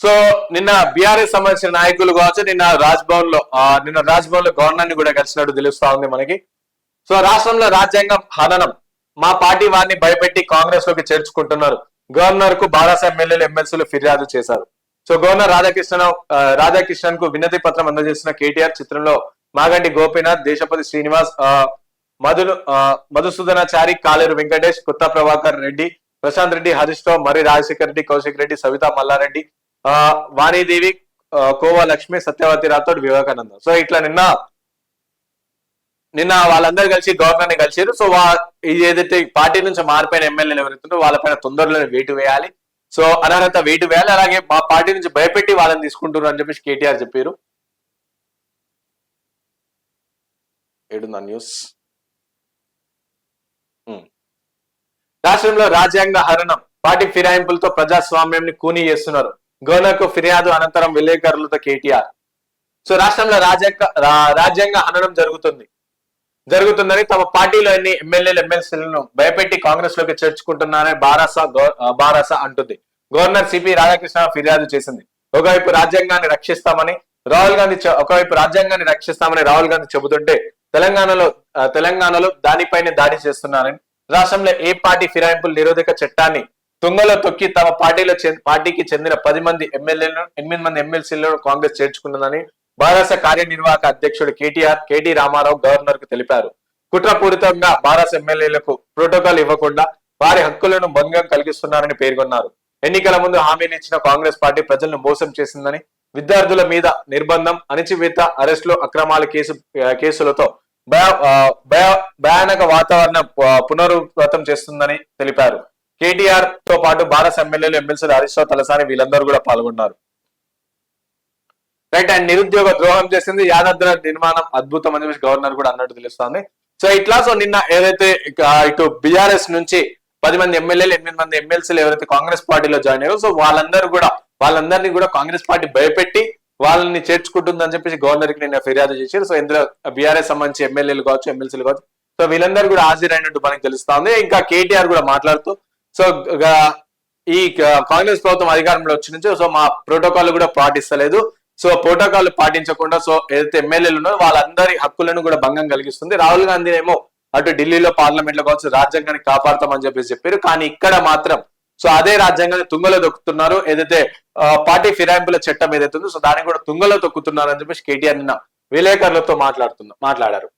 So నిన్న BRS సంబంధించిన నాయకులు కావచ్చు నిన్న రాజ్భవన్లో ఆ, నిన్న రాజ్భవన్లో గవర్నర్ని కూడా కలిసినట్టు తెలుస్తా ఉంది మనకి. సో రాష్ట్రంలో రాజ్యాంగం హననం. మా పార్టీ వారిని భయపెట్టి కాంగ్రెస్లోకి చేర్చుకుంటున్నారు. గవర్నర్కు బారాసా ఎమ్మెల్యేలు ఎమ్మెల్సీలు ఫిర్యాదు చేశారు. సో గవర్నర్ రాధాకృష్ణ రాధాకృష్ణన్కు వినతి పత్రం అందజేసిన కేటీఆర్ చిత్రంలో మాగంటి గోపీనాథ్ దేశపతి శ్రీనివాస్ ఆ, మధు మధుసూదనాచారి కాలేరు వెంకటేష్ కొత్త ప్రభాకర్ రెడ్డి ప్రశాంత్ రెడ్డి హరీష్ రావు మరి రాజశేఖర్ రెడ్డి కౌశిక్ రెడ్డి సవితా మల్లారెడ్డి వాణిదేవి ఆ, కోవా లక్ష్మి సత్యవతి రాథోడ్ వివేకానంద. సో ఇట్లా నిన్న నిన్న వాళ్ళందరూ కలిసి గవర్నర్ని కలిసారు సో వా ఇది ఏదైతే పార్టీ నుంచి మారిపోయిన ఎమ్మెల్యేలు ఎవరైతుందో వాళ్ళపైన తొందరలో వేటు వేయాలి. సో అనర్హత వేటు వేయాలి. అలాగే మా పార్టీ నుంచి భయపెట్టి వాళ్ళని తీసుకుంటున్నారు అని చెప్పేసి కేటీఆర్ చెప్పారు ఏడుందా న్యూస్? రాష్ట్రంలో రాజ్యాంగ హరణం. పార్టీ ఫిరాయింపులతో ప్రజాస్వామ్యంని కూనీ చేస్తున్నారు. గవర్నర్కు ఫిర్యాదు అనంతరం విలేకరులతో కేటీఆర్. సో రాష్ట్రంలో రాజ్యాంగ రాజ్యాంగ హననం జరుగుతుంది. జరుగుతుందని తమ పార్టీలో ఎన్ని ఎమ్మెల్యేలు ఎమ్మెల్సీలను భయపెట్టి కాంగ్రెస్లోకి చేర్చుకుంటున్నారని బారాస బారాస అంటుంది. గవర్నర్ సిపి రాధాకృష్ణ ఫిర్యాదు చేసింది. ఒకవైపు రాజ్యాంగాన్ని రక్షిస్తామని రాహుల్ గాంధీ ఒకవైపు రాజ్యాంగాన్ని రక్షిస్తామని రాహుల్ గాంధీ చెబుతుంటే తెలంగాణలో తెలంగాణలో దానిపైనే దాడి చేస్తున్నారని రాష్ట్రంలో ఏ పార్టీ ఫిరాయింపులు నిరోధక చట్టాన్ని తుంగలో తొక్కి తమ పార్టీలో పార్టీకి చెందిన పది మంది ఎమ్మెల్యేలను ఎనిమిది మంది ఎమ్మెల్సీలను కాంగ్రెస్ చేర్చుకుంటుందని భారస కార్యనిర్వాహక అధ్యక్షుడు కేటీఆర్ కేటీ రామారావు గవర్నర్కు తెలిపారు. కుట్రపూరితంగా భారత ఎమ్మెల్యేలకు ప్రోటోకాల్ ఇవ్వకుండా వారి హక్కులను భంగం కలిగిస్తున్నారని పేర్కొన్నారు. ఎన్నికల ముందు హామీని ఇచ్చిన కాంగ్రెస్ పార్టీ ప్రజలను మోసం చేసిందని విద్యార్థుల మీద నిర్బంధం అణచివేత అరెస్టులు అక్రమాల కేసు కేసులతో భయా భయానక వాతావరణం పునరుద్ధతం చేస్తుందని తెలిపారు. కేటీఆర్తో పాటు భారత ఎమ్మెల్యేలు ఎమ్మెల్సీలు హరీష్ రావు తలసాని వీళ్ళందరూ కూడా పాల్గొన్నారు. రైట్ అండ్ నిరుద్యోగ ద్రోహం చేసింది యాదాద్ర నిర్మాణం అద్భుతం అని చెప్పేసి గవర్నర్ కూడా అన్నట్టు తెలుస్తోంది. సో ఇట్లా సో నిన్న ఏదైతే ఇటు బిఆర్ఎస్ నుంచి పది మంది ఎమ్మెల్యేలు ఎనిమిది మంది ఎమ్మెల్సీలు ఎవరైతే కాంగ్రెస్ పార్టీలో జాయిన్ అయ్యారో సో వాళ్ళందరూ కూడా వాళ్ళందరినీ కూడా కాంగ్రెస్ పార్టీ భయపెట్టి వాళ్ళని చేర్చుకుంటుందని చెప్పేసి గవర్నర్కి నిన్న ఫిర్యాదు చేశారు. సో ఇందులో బీఆర్ఎస్ సంబంధించి ఎమ్మెల్యేలు కావచ్చు ఎమ్మెల్సీలు కావచ్చు సో వీళ్ళందరూ కూడా హాజరైనట్టు మనకి తెలుస్తుంది. ఇంకా కేటీఆర్ కూడా మాట్లాడుతూ సో ఈ కాంగ్రెస్ ప్రభుత్వం అధికారంలో వచ్చి నుంచి సో మా ప్రోటోకాల్ కూడా పాటిస్తలేదు. సో ప్రోటోకాల్ పాటించకుండా సో ఏదైతే ఎమ్మెల్యేలు ఉన్నారో వాళ్ళందరి హక్కులను కూడా భంగం కలిగిస్తుంది. రాహుల్ గాంధీ ఏమో అటు ఢిల్లీలో పార్లమెంట్లో కావచ్చు రాజ్యాంగాన్ని కాపాడతామని చెప్పేసి చెప్పారు. కానీ ఇక్కడ మాత్రం సో అదే రాజ్యాంగాన్ని తుంగలో దొక్కుతున్నారు ఏదైతే పార్టీ ఫిరాయింపుల చట్టం ఏదైతే ఉందో సో దాన్ని కూడా తుంగలో తొక్కుతున్నారు అని చెప్పేసి కేటీఆర్ నిన్న విలేకరులతో మాట్లాడుతున్నారు మాట్లాడారు.